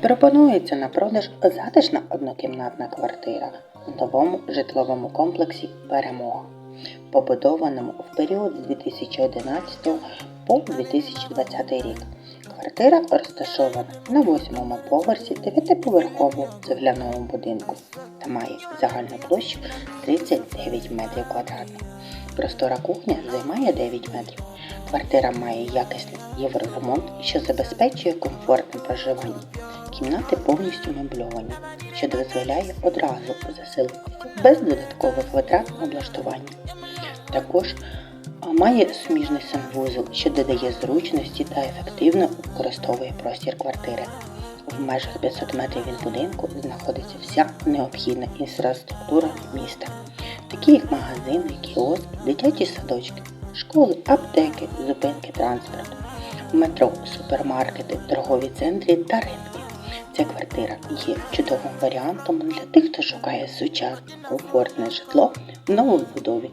Пропонується на продаж затишна однокімнатна квартира у новому житловому комплексі Перемога, побудованому в період з 2011 по 2020 рік. Квартира розташована на восьмому поверсі дев'ятиповерхового цегляного будинку та має загальну площу 39 метрів квадратних. Простора кухня займає 9 метрів. Квартира має якісний євроремонт, що забезпечує комфортне проживання. Кімнати повністю мебльовані, що дозволяє одразу заселитися без додаткових витрат на облаштування. Також має суміжний санвузол, що додає зручності та ефективно використовує простір квартири. В межах 500 метрів від будинку знаходиться вся необхідна інфраструктура міста, такі як магазини, кіоск, дитячі садочки, школи, аптеки, зупинки транспорту, метро, супермаркети, торгові центри та ринки. Ця квартира є чудовим варіантом для тих, хто шукає сучасне, комфортне житло в новій будові